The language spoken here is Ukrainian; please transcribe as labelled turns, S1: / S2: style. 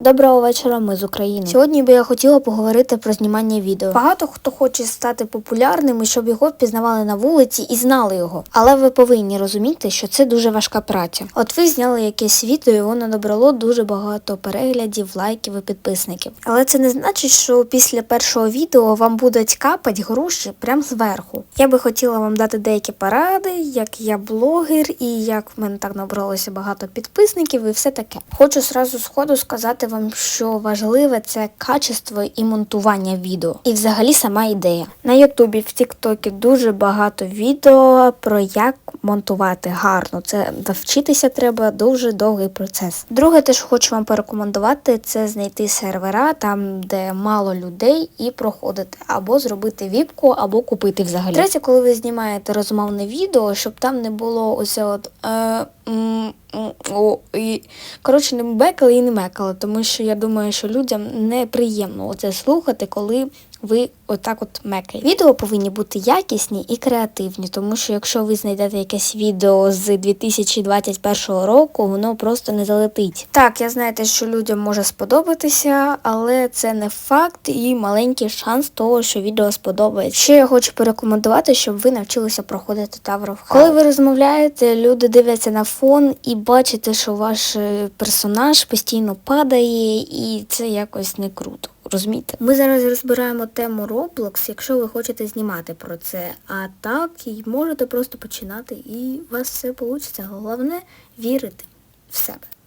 S1: Доброго вечора, ми з України. Сьогодні би я хотіла поговорити про знімання відео. Багато хто хоче стати популярним і щоб його впізнавали на вулиці і знали його. Але ви повинні розуміти, що це дуже важка праця. От ви зняли якесь відео, і воно набрало дуже багато переглядів, лайків і підписників. Але це не значить, що після першого відео вам будуть капати гроші прямо зверху. Я би хотіла вам дати деякі поради, як я блогер і як в мене так набралося багато підписників і все таке. Хочу сразу сходу сказати вам, що важливе це качество і монтування відео. І взагалі сама ідея. На Ютубі, в Тіктокі дуже багато відео про як монтувати гарно. Це навчитися треба дуже довгий процес. Друге, теж хочу вам порекомендувати, це знайти сервера там, де мало людей, і проходити, або зробити віпку, або купити взагалі. Третє, коли ви знімаєте розмовне відео, щоб там не було ось от. Е, о, і, коротше, не бекали і не мекали, тому що я думаю, що людям неприємно оце слухати, коли ви отак от мекаєте. Відео повинні бути якісні і креативні, тому що якщо ви знайдете якесь відео з 2021 року, воно просто не залетить. Так, я знаєте, що людям може сподобатися, але це не факт і маленький шанс того, що відео сподобається. Ще я хочу порекомендувати, щоб ви навчилися проходити Тавров. Коли ви розмовляєте, люди дивляться на фон і бачите, що ваш е, персонаж постійно падає, і це якось не круто. Розумієте? Ми зараз розбираємо тему Roblox, якщо ви хочете знімати про це. А так і можете просто починати, і у вас все вийде. Головне вірити в себе.